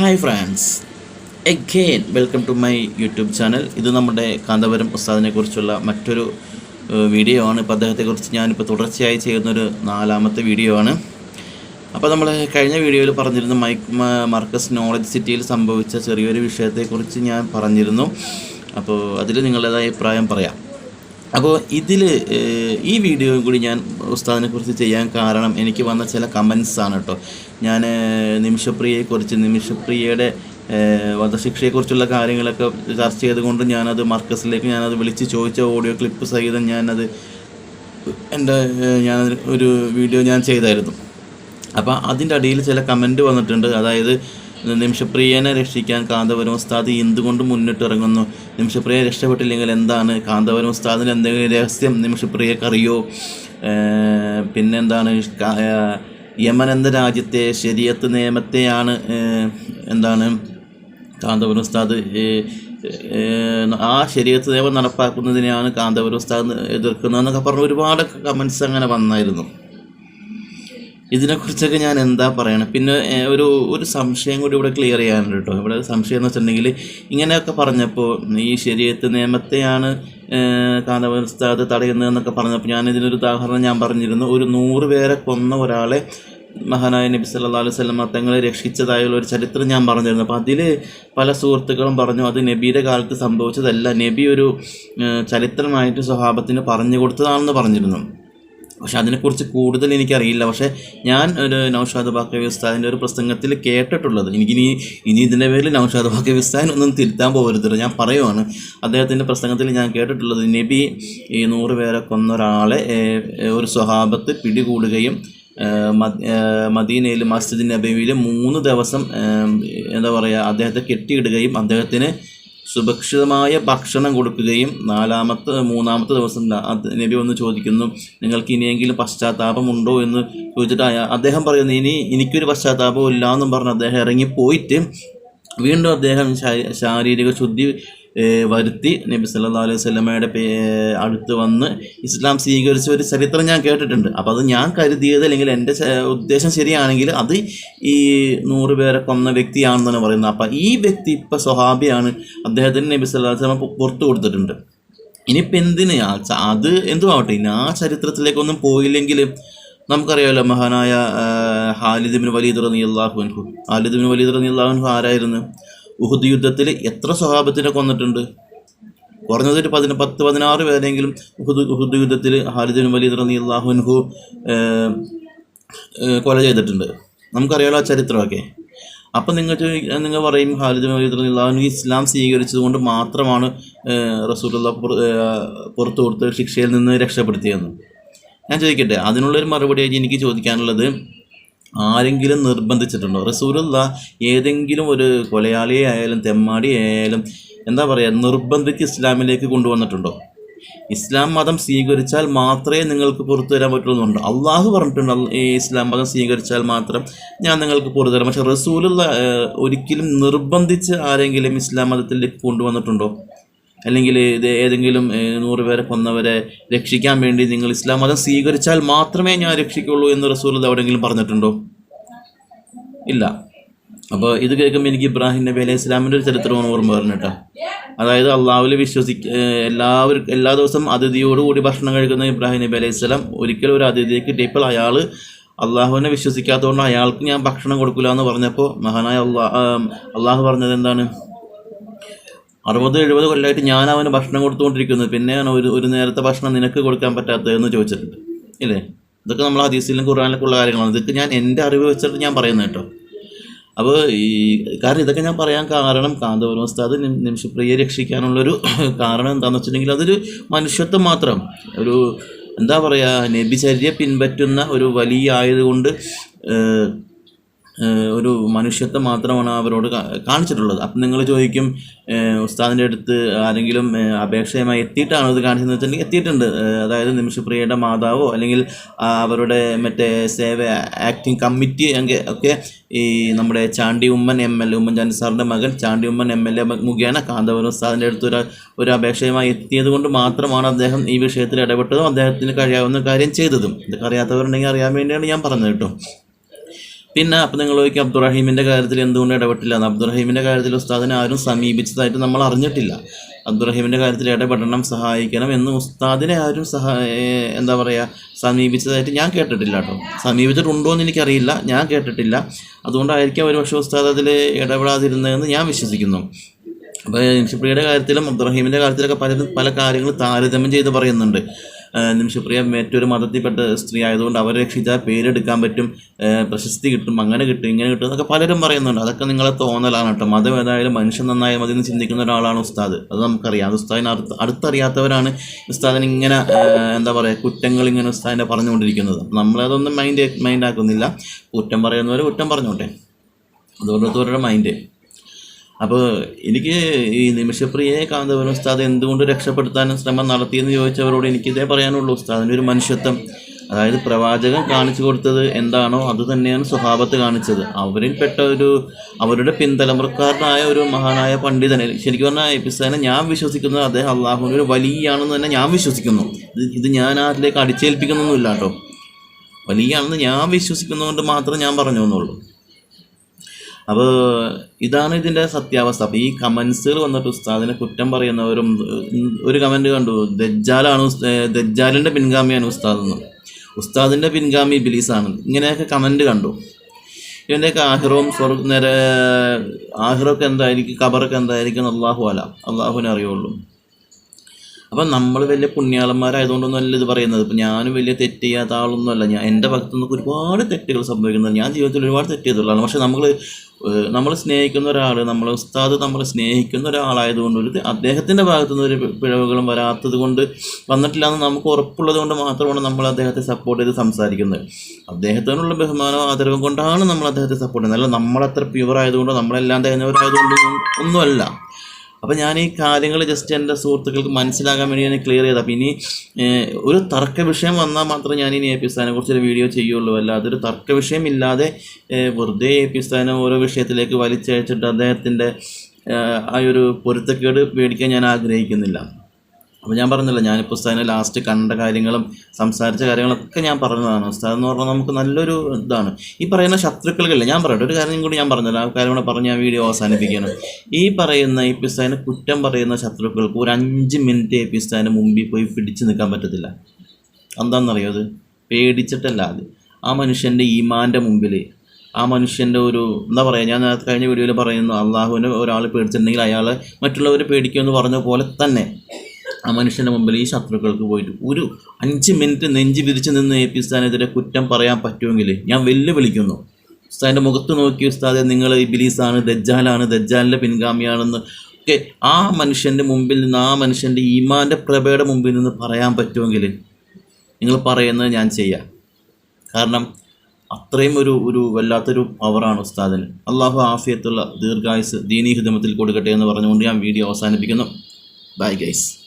Hi friends again welcome to my YouTube channel ഇത് നമ്മുടെ കാന്തപുരം ഉസ്താദിനെ കുറിച്ചുള്ള മറ്റൊരു വീഡിയോ ആണ്. ഇപ്പോൾ അദ്ദേഹത്തെക്കുറിച്ച് ഞാനിപ്പോൾ തുടർച്ചയായി ചെയ്യുന്നൊരു നാലാമത്തെ വീഡിയോ ആണ്. അപ്പോൾ നമ്മൾ കഴിഞ്ഞ വീഡിയോയിൽ പറഞ്ഞിരുന്നു മൈക്ക് മർക്കസ് നോളജ് സിറ്റിയിൽ സംഭവിച്ച ചെറിയൊരു വിഷയത്തെക്കുറിച്ച് ഞാൻ പറഞ്ഞിരുന്നു. അപ്പോൾ അതിൽ നിങ്ങളുടേതായ അഭിപ്രായം പറയാം. അപ്പോൾ ഇതിൽ ഈ വീഡിയോ കൂടി ഞാൻ ഉസ്താദിനെ കുറിച്ച് ചെയ്യാൻ കാരണം എനിക്ക് വന്ന ചില കമൻസ് ആണ് കേട്ടോ ഞാൻ നിമിഷപ്രിയയെക്കുറിച്ച് നിമിഷപ്രിയയുടെ വധശിക്ഷയെക്കുറിച്ചുള്ള കാര്യങ്ങളൊക്കെ ചർച്ച ചെയ്തുകൊണ്ട് ഞാനത് മർക്കസിലേക്ക് ഞാനത് വിളിച്ച് ചോദിച്ച ഓഡിയോ ക്ലിപ്പ് സഹിതം ഞാനത് എന്റെ ഞാൻ ഒരു വീഡിയോ ഞാൻ ചെയ്തായിരുന്നു. അപ്പോൾ അതിന്റെ അടിയിൽ ചില കമന്റ് വന്നിട്ടുണ്ട്. അതായത് നിമിഷപ്രിയനെ രക്ഷിക്കാൻ കാന്തപുരം ഉസ്താദ് എന്തുകൊണ്ട് മുന്നിട്ട് ഇറങ്ങുന്നു നിമിഷപ്രിയ രക്ഷപ്പെട്ടില്ലെങ്കിൽ എന്താണ്? കാന്തപുരം ഉസ്താദിന് എന്തെങ്കിലും രഹസ്യം നിമിഷപ്രിയക്കറിയോ പിന്നെന്താണ്? യമൻ എന്ന രാജ്യത്തെ ശരിയത്ത് നിയമത്തെയാണ് എന്താണ്? കാന്തപുരം ഉസ്താദ് ആ ശരീരത്ത് നിയമം നടപ്പാക്കുന്നതിനെയാണ് കാന്തപുരം ഉസ്താദ് എതിർക്കുന്നതെന്നൊക്കെ പറഞ്ഞ് ഒരുപാട് കമൻസ് അങ്ങനെ വന്നായിരുന്നു. ഇതിനെക്കുറിച്ചൊക്കെ ഞാൻ എന്താ പറയണം? പിന്നെ ഒരു ഒരു സംശയം കൂടി ഇവിടെ ക്ലിയർ ചെയ്യാനുണ്ട് കേട്ടോ. ഇവിടെ സംശയം എന്ന് വെച്ചിട്ടുണ്ടെങ്കിൽ ഇങ്ങനെയൊക്കെ പറഞ്ഞപ്പോൾ ഈ ശരീരത്ത് നിയമത്തെയാണ് കാലാവസ്ഥ ഉസ്താദ് തടയുന്നതെന്നൊക്കെ പറഞ്ഞപ്പോൾ ഞാൻ ഇതിനൊരു ഉദാഹരണം ഞാൻ പറഞ്ഞിരുന്നു. ഒരു നൂറ് പേരെ കൊന്ന ഒരാളെ മഹാനായ നബി സല്ലല്ലാഹു അലൈഹി വസല്ലം തങ്ങളെ രക്ഷിച്ചതായുള്ള ഒരു ചരിത്രം ഞാൻ പറഞ്ഞിരുന്നു. അപ്പോൾ അതിൽ പല സുഹൃത്തുക്കളും പറഞ്ഞു അത് നബിയുടെ കാലത്ത് സംഭവിച്ചതല്ല. നബി ഒരു ചരിത്രമായിട്ട് സ്വഭാവത്തിന് പറഞ്ഞു കൊടുത്തതാണെന്ന് പറഞ്ഞിരുന്നു. പക്ഷെ അതിനെക്കുറിച്ച് കൂടുതൽ എനിക്കറിയില്ല. പക്ഷേ ഞാൻ ഒരു നൗഷാദ് ബാക്കവി ഉസ്താദിന്റെ ഒരു പ്രസംഗത്തിൽ കേട്ടിട്ടുള്ളത്. എനിക്കിനി ഇനി ഇതിന്റെ പേരിൽ നൗഷാദ് ബാക്കവി ഉസ്താദിനെ ഒന്നും തിരുത്താൻ പോകരുത്. ഞാൻ പറയുവാണ്. അദ്ദേഹത്തിന്റെ പ്രസംഗത്തിൽ ഞാൻ കേട്ടിട്ടുള്ളത് നബി ഈ നൂറ് പേരെ കൊന്ന ഒരാളെ ഒരു സ്വഹാബത്ത് പിടികൂടുകയും മദീനയിൽ മസ്ജിദ് നബിയിൽ മൂന്ന് ദിവസം എന്താ പറയുക അദ്ദേഹത്തെ കെട്ടിയിടുകയും അദ്ദേഹത്തിന് സുരക്ഷിതമായ ഭക്ഷണം കൊടുക്കുകയും നാലാമത്തെ മൂന്നാമത്തെ ദിവസം നബി ഒന്ന് ചോദിക്കുന്നു നിങ്ങൾക്ക് ഇനിയെങ്കിലും പശ്ചാത്താപമുണ്ടോ എന്ന് ചോദിച്ചിട്ട് അദ്ദേഹം പറയുന്നു ഇനി എനിക്കൊരു പശ്ചാത്താപവും ഇല്ല എന്നും പറഞ്ഞ് അദ്ദേഹം ഇറങ്ങിപ്പോയിട്ട് വീണ്ടും അദ്ദേഹം ശാരീരിക ശുദ്ധി വരുത്തി. നബി സല്ലാ അലൈഹി വസല്ലമയുടെ പേ അടുത്ത് വന്ന് ഇസ്ലാം സ്വീകരിച്ച ഒരു ചരിത്രം ഞാൻ കേട്ടിട്ടുണ്ട്. അപ്പോൾ അത് ഞാൻ കരുതിയത് അല്ലെങ്കിൽ എന്റെ ഉദ്ദേശം ശരിയാണെങ്കിൽ അത് ഈ നൂറ് പേരെ കൊന്ന വ്യക്തിയാണെന്നാണ് പറയുന്നത് അപ്പം ഈ വ്യക്തി ഇപ്പം സ്വഹാബിയാണ്. അദ്ദേഹത്തിന് നബി സല്ലാ അലൈഹി സ്വലമ പുറത്തു കൊടുത്തിട്ടുണ്ട്. ഇനിയിപ്പോൾ എന്തിന്? അത് എന്തുമാവട്ടെ ഇനി ആ ചരിത്രത്തിലേക്കൊന്നും പോയില്ലെങ്കിൽ നമുക്കറിയാമല്ലോ മഹാനായ Khalid bin Khalid bin Walid Renny അള്ളാഹുൻഹു ഹാലിദ് ബിൻ വലീദ് റനി അള്ളാഹുൻഹു ആരായിരുന്നു? ഉഹുദ് യുദ്ധത്തിൽ എത്ര സ്വഹാബത്തിനെ കൊന്നിട്ടുണ്ട്? കുറഞ്ഞത് ഒരു പതിന പത്ത് പതിനാറ് പേരെങ്കിലും ഉഹുദ് ഉഹുദ് യുദ്ധത്തിൽ ഹാലിദിൻ വലീദ് റനി അള്ളാഹു അൻഹു ഏഹ്, ഏഹ്, കൊല ചെയ്തിട്ടുണ്ട്. നമുക്കറിയാലോ ആ ചരിത്രമൊക്കെ. അപ്പം നിങ്ങൾ നിങ്ങൾ പറയും ഹാലിദ് വലീദ് റളിയല്ലാഹു അള്ളാഹുൻഹു ഇസ്ലാം സ്വീകരിച്ചത് കൊണ്ട് മാത്രമാണ് റസൂലുള്ള പുറത്തു കൊടുത്ത് ശിക്ഷയിൽ നിന്ന് രക്ഷപ്പെടുത്തിയെന്ന്. ഞാൻ ചോദിക്കട്ടെ അതിനുള്ളൊരു മറുപടിയായി എനിക്ക് ചോദിക്കാനുള്ളത് ആരെങ്കിലും നിർബന്ധിച്ചിട്ടുണ്ടോ? റസൂലുള്ള ഏതെങ്കിലും ഒരു കൊലയാളിയെ ആയാലും തെമ്മാടി ആയാലും എന്താ പറയുക നിർബന്ധിച്ച് ഇസ്ലാമിലേക്ക് കൊണ്ടുവന്നിട്ടുണ്ടോ? ഇസ്ലാം മതം സ്വീകരിച്ചാൽ മാത്രമേ നിങ്ങൾക്ക് പുറത്തു തരാൻ പറ്റുള്ളൂ അള്ളാഹു പറഞ്ഞിട്ടുണ്ട് ഈ ഇസ്ലാം മതം സ്വീകരിച്ചാൽ മാത്രം ഞാൻ നിങ്ങൾക്ക് പുറത്തു തരാം പക്ഷെ റസൂലുള്ള ഒരിക്കലും നിർബന്ധിച്ച് ആരെങ്കിലും ഇസ്ലാം മതത്തിലേക്ക് കൊണ്ടുവന്നിട്ടുണ്ടോ? അല്ലെങ്കിൽ ഇത് ഏതെങ്കിലും നൂറ് പേരെ കൊന്നവരെ രക്ഷിക്കാൻ വേണ്ടി നിങ്ങൾ ഇസ്ലാം മതം സ്വീകരിച്ചാൽ മാത്രമേ ഞാൻ രക്ഷിക്കുള്ളൂ എന്ന് റസൂൽ എവിടെയെങ്കിലും പറഞ്ഞിട്ടുണ്ടോ? ഇല്ല. അപ്പോൾ ഇത് കേൾക്കുമ്പോൾ എനിക്ക് ഇബ്രാഹിം നബി അലൈഹി ഇസ്ലാമിന്റെ ഒരു ചരിത്രമാണ് ഓർമ്മ വരുന്നത് അതായത് അള്ളാഹുവിൽ വിശ്വസിക്ക എല്ലാവർക്കും എല്ലാ ദിവസവും അതിഥിയോടുകൂടി ഭക്ഷണം കഴിക്കുന്ന ഇബ്രാഹിം നബി അലൈഹി സ്വലാം ഒരിക്കലും ഒരു അതിഥിയെ കിട്ടിയപ്പോൾ അയാൾ അള്ളാഹുവിനെ വിശ്വസിക്കാത്തതുകൊണ്ട് അയാൾക്ക് ഞാൻ ഭക്ഷണം കൊടുക്കില്ല എന്ന് പറഞ്ഞപ്പോൾ മഹാനായ അള്ളാഹ് അള്ളാഹു പറഞ്ഞത് എന്താണ്? അറുപത് എഴുപത് കൊല്ലമായിട്ട് ഞാൻ അവന് ഭക്ഷണം കൊടുത്തുകൊണ്ടിരിക്കുന്നത് പിന്നെ ഒരു ഒരു നേരത്തെ ഭക്ഷണം നിനക്ക് കൊടുക്കാൻ പറ്റാത്തതെന്ന് ചോദിച്ചിട്ടുണ്ട്. ഇല്ലേ? ഇതൊക്കെ നമ്മൾ ഹദീസിലും ഖുറാനിലൊക്കെ ഉള്ള കാര്യങ്ങളാണ്. ഇതൊക്കെ ഞാൻ എന്റെ അറിവ് വെച്ചിട്ട് ഞാൻ പറയുന്നത് കേട്ടോ. അപ്പോൾ ഈ കാരണം ഇതൊക്കെ ഞാൻ പറയാൻ കാരണം കാന്തപുരം ഉസ്താദ് നിമിഷപ്രിയെ രക്ഷിക്കാനുള്ളൊരു കാരണം എന്താണെന്ന് വെച്ചിട്ടുണ്ടെങ്കിൽ അതൊരു മനുഷ്യത്വം മാത്രം. ഒരു എന്താ പറയുക നബിചര്യ പിൻപറ്റുന്ന ഒരു വലിയ ആയതുകൊണ്ട് ഒരു മനുഷ്യത്വം മാത്രമാണ് അവരോട് കാണിച്ചിട്ടുള്ളത്. അപ്പം നിങ്ങൾ ചോദിക്കും ഉസ്താദിന്റെ അടുത്ത് ആരെങ്കിലും അപേക്ഷയുമായി എത്തിയിട്ടാണോ ഇത് കാണിച്ചതെന്ന് വെച്ചിട്ടുണ്ടെങ്കിൽ എത്തിയിട്ടുണ്ട്. അതായത് നിമിഷപ്രിയയുടെ മാതാവോ അല്ലെങ്കിൽ അവരുടെ മറ്റേ സേവ ആക്ടിങ് കമ്മിറ്റി ഒക്കെ ഈ നമ്മുടെ Chandy Oommen M L A Oommen Chandy സാറിന്റെ മകൻ Chandy Oommen M L A മുഖേന കാന്തപുരം ഉസ്താദിന്റെ അടുത്ത് ഒരു ഒരു അപേക്ഷയുമായി എത്തിയത് കൊണ്ട് മാത്രമാണ് അദ്ദേഹം ഈ വിഷയത്തിൽ ഇടപെട്ടതും അദ്ദേഹത്തിന് കഴിയാവുന്ന കാര്യം ചെയ്തതും. ഇതൊക്കെ അറിയാത്തവരുണ്ടെങ്കിൽ അറിയാൻ വേണ്ടിയാണ് ഞാൻ പറഞ്ഞത് കേട്ടോ. പിന്നെ അപ്പം നിങ്ങൾ ചോദിക്കും അബ്ദുറഹീമിന്റെ കാര്യത്തിൽ എന്തുകൊണ്ട് ഇടപെട്ടില്ല? എന്ന് അബ്ദുറഹീമിന്റെ കാര്യത്തിൽ ഉസ്താദിനെ ആരും സമീപിച്ചതായിട്ട് നമ്മൾ അറിഞ്ഞിട്ടില്ല. അബ്ദുറഹീമിന്റെ കാര്യത്തിൽ ഇടപെടണം സഹായിക്കണം എന്ന് ഉസ്താദിനെ ആരും എന്താ പറയുക സമീപിച്ചതായിട്ട് ഞാൻ കേട്ടിട്ടില്ല കേട്ടോ. സമീപിച്ചിട്ടുണ്ടോ എന്ന് എനിക്കറിയില്ല ഞാൻ കേട്ടിട്ടില്ല. അതുകൊണ്ടായിരിക്കും ഒരു പക്ഷേ ഉസ്താദ് അതിൽ ഇടപെടാതിരുന്നതെന്ന് ഞാൻ വിശ്വസിക്കുന്നു. അപ്പോൾ ഇൻഷിപ്രിയുടെ കാര്യത്തിലും അബ്ദുറഹീമിന്റെ കാര്യത്തിലൊക്കെ പലരും പല കാര്യങ്ങൾ താരതമ്യം ചെയ്ത് പറയുന്നുണ്ട്. നിമിഷപ്രിയ മറ്റൊരു മതത്തിൽപ്പെട്ട സ്ത്രീ ആയതുകൊണ്ട് അവരെ രക്ഷിച്ചാൽ പേരെടുക്കാൻ പറ്റും പ്രശസ്തി കിട്ടും അങ്ങനെ കിട്ടും ഇങ്ങനെ കിട്ടും എന്നൊക്കെ പലരും പറയുന്നുണ്ട്. അതൊക്കെ നിങ്ങളെ തോന്നലാണ് കേട്ടോ. മതം ഏതായാലും മനുഷ്യൻ നന്നായ മതി എന്ന് ചിന്തിക്കുന്ന ഒരാളാണ് ഉസ്താദ്. അത് നമുക്കറിയാം. ഉസ്താദിനെ അടുത്ത് അടുത്തറിയാത്തവരാണ് ഉസ്താദിന് ഇങ്ങനെ എന്താ പറയുക കുറ്റങ്ങൾ ഇങ്ങനെ ഉസ്താദിനെ പറഞ്ഞുകൊണ്ടിരിക്കുന്നത്. നമ്മളതൊന്നും മൈൻഡ് മൈൻഡ് ആക്കുന്നില്ല. കുറ്റം പറയുന്നവർ കുറ്റം പറഞ്ഞോട്ടെ. അതുകൊണ്ട് മൈൻഡ് അപ്പോൾ എനിക്ക് ഈ നിമിഷപ്രിയയെ കാന്തപുരം ഉസ്താദ് എന്തുകൊണ്ട് രക്ഷപ്പെടുത്താനും ശ്രമം നടത്തിയെന്ന് ചോദിച്ചവരോട് എനിക്കിതേ പറയാനുള്ളൂ. ഉസ്താദിന്റെ ഒരു മനുഷ്യത്വം അതായത് പ്രവാചകൻ കാണിച്ചു കൊടുത്തത് എന്താണോ അത് തന്നെയാണ് സ്വഭാവത്ത് കാണിച്ചത്. അവരിൽപ്പെട്ട ഒരു അവരുടെ പിന്തലമുറക്കാരനായ ഒരു മഹാനായ പണ്ഡിതനെ ശരിക്കും പറഞ്ഞാൽ എപ്പിസാനെ ഞാൻ വിശ്വസിക്കുന്നത് അദ്ദേഹം അള്ളാഹുവിന്റെ ഒരു വലിയാണെന്ന് തന്നെ ഞാൻ വിശ്വസിക്കുന്നു. ഇത് ഇത് ഞാൻ ആരിലേക്ക് അടിച്ചേൽപ്പിക്കുന്നൊന്നുമില്ല കേട്ടോ. വലിയാണെന്ന് ഞാൻ വിശ്വസിക്കുന്നതുകൊണ്ട് മാത്രം ഞാൻ പറഞ്ഞു എന്നുള്ളൂ അപ്പോൾ ഇതാണ് ഇതിന്റെ സത്യാവസ്ഥ. അപ്പോൾ ഈ കമൻസുകൾ വന്നിട്ട് ഉസ്താദിനെ കുറ്റം പറയുന്നവരും ഒരു കമന്റ് കണ്ടു ദജ്ജാലാണ് ദജ്ജാലിന്റെ പിൻഗാമിയാണ് ഉസ്താദ് എന്ന്. ഉസ്താദിന്റെ പിൻഗാമി ബിലീസാണ് ഇങ്ങനെയൊക്കെ കമന്റ് കണ്ടു. ഇവന്റെയൊക്കെ ആഹിറവും സ്വർഗ നേരെ ആഹിറൊക്കെ എന്തായിരിക്കും ഖബറൊക്കെ എന്തായിരിക്കും അള്ളാഹു അല. അള്ളാഹുവിനെ അറിയുള്ളൂ. അപ്പം നമ്മൾ വലിയ പുണ്യാളന്മാരായതുകൊണ്ടൊന്നും അല്ല ഇത് പറയുന്നത്. ഇപ്പം ഞാനും വലിയ തെറ്റ് ചെയ്യാത്ത ആളൊന്നും അല്ല ഞാൻ എന്റെ ഭാഗത്തു നിന്നൊക്കെ ഒരുപാട് തെറ്റുകൾ സംഭവിക്കുന്നത് ഞാൻ ജീവിതത്തിൽ ഒരുപാട് തെറ്റ് ചെയ്തിട്ടുള്ളതാണ്. പക്ഷെ നമ്മൾ നമ്മൾ സ്നേഹിക്കുന്ന ഒരാൾ നമ്മൾ ഉസ്താദ് നമ്മൾ സ്നേഹിക്കുന്ന ഒരാളായതുകൊണ്ട് ഒരു അദ്ദേഹത്തിന്റെ ഭാഗത്തു നിന്ന് ഒരു പിഴവുകളും വരാത്തത് കൊണ്ട് വന്നിട്ടില്ല എന്ന് നമുക്ക് ഉറപ്പുള്ളത് കൊണ്ട് മാത്രമാണ് നമ്മൾ അദ്ദേഹത്തെ സപ്പോർട്ട് ചെയ്ത് സംസാരിക്കുന്നത്. അദ്ദേഹത്തിനുള്ള ബഹുമാനവും ആദരവും കൊണ്ടാണ് നമ്മൾ അദ്ദേഹത്തെ സപ്പോർട്ട് ചെയ്യുന്നത്. അല്ല നമ്മളത്ര പ്യുവർ ആയതുകൊണ്ട് നമ്മളെല്ലാം തികഞ്ഞവരായതുകൊണ്ട് ഒന്നുമല്ല. അപ്പോൾ ഞാൻ ഈ കാര്യങ്ങൾ ജസ്റ്റ് എന്റെ സുഹൃത്തുക്കൾക്ക് മനസ്സിലാകാൻ വേണ്ടി ഞാൻ ക്ലിയർ ചെയ്ത് അപ്പം ഇനി ഒരു തർക്ക വിഷയം വന്നാൽ മാത്രം ഞാൻ ഇനി എ പി സ്ഥാനെ കുറിച്ചൊരു വീഡിയോ ചെയ്യുള്ളൂ. അല്ലാതെ ഒരു തർക്ക വിഷയം ഇല്ലാതെ വെറുതെ എ പി സ്ഥാനം ഓരോ വിഷയത്തിലേക്ക് വലിച്ചയച്ചിട്ട് അദ്ദേഹത്തിന്റെ ആ ഒരു പൊരുത്തക്കേട് മേടിക്കാൻ ഞാൻ ആഗ്രഹിക്കുന്നില്ല. അപ്പോൾ ഞാൻ പറഞ്ഞില്ല ഞാനിപ്പോൾ ഉസ്താദിനെ ലാസ്റ്റ് കണ്ട കാര്യങ്ങളും സംസാരിച്ച കാര്യങ്ങളൊക്കെ ഞാൻ പറഞ്ഞതാണ്. ഉസ്താദ് എന്ന് പറഞ്ഞാൽ നമുക്ക് നല്ലൊരു ഇതാണ്. ഈ പറയുന്ന ശത്രുക്കളില്ല ഞാൻ പറയട്ടെ ഒരു കാര്യം കൂടി ഞാൻ പറഞ്ഞല്ലോ ആ കാര്യം കൂടെ പറഞ്ഞ് ഞാൻ വീഡിയോ അവസാനിപ്പിക്കുകയാണ്. ഈ പറയുന്ന ഈ പിസ്താദിനെ കുറ്റം പറയുന്ന ശത്രുക്കൾക്ക് ഒരു അഞ്ച് മിനിറ്റ് ഈ പിസ്താദിന് മുമ്പിൽ പോയി പിടിച്ചു നിൽക്കാൻ പറ്റത്തില്ല. എന്താണെന്നറിയോ അത്? പേടിച്ചിട്ടല്ല അത്. ആ മനുഷ്യന്റെ ഈമാന്റെ മുമ്പിൽ ആ മനുഷ്യന്റെ ഒരു എന്താ പറയുക ഞാൻ കഴിഞ്ഞ വീഡിയോയിൽ പറയുന്നു അള്ളാഹുവിനെ ഒരാൾ പേടിച്ചിട്ടുണ്ടെങ്കിൽ അയാൾ മറ്റുള്ളവർ പേടിക്കുമെന്ന് പറഞ്ഞ പോലെ തന്നെ. ആ മനുഷ്യന്റെ മുമ്പിൽ ഈ ശത്രുക്കൾക്ക് പോയിട്ട് ഒരു അഞ്ച് മിനിറ്റ് നെഞ്ച് വിരിച്ച് നിന്ന് എ പി സ്ഥാനെതിരെ കുറ്റം പറയാൻ പറ്റുമെങ്കിൽ ഞാൻ വെല്ലുവിളിക്കുന്നു. ഉസ്താദിന്റെ മുഖത്ത് നോക്കി ഉസ്താദെ നിങ്ങൾ ഇബിലീസാണ് ദജ്ജാലാണ് ദജ്ജാലിന്റെ പിൻഗാമിയാണെന്ന് ഒക്കെ ആ മനുഷ്യന്റെ മുമ്പിൽ നിന്ന് ആ മനുഷ്യന്റെ ഈമാന്റെ പ്രഭയുടെ മുമ്പിൽ നിന്ന് പറയാൻ പറ്റുമെങ്കിൽ നിങ്ങൾ പറയുന്നത് ഞാൻ ചെയ്യാം. കാരണം അത്രയും ഒരു ഒരു വല്ലാത്തൊരു പവറാണ് ഉസ്താദിന്. അള്ളാഹു ആഫിയത്തുള്ള ദീർഘായുസ് ദീനീഹിതമത്തിൽ കൊടുക്കട്ടെ എന്ന് പറഞ്ഞുകൊണ്ട് ഞാൻ വീഡിയോ അവസാനിപ്പിക്കുന്നു. Bye guys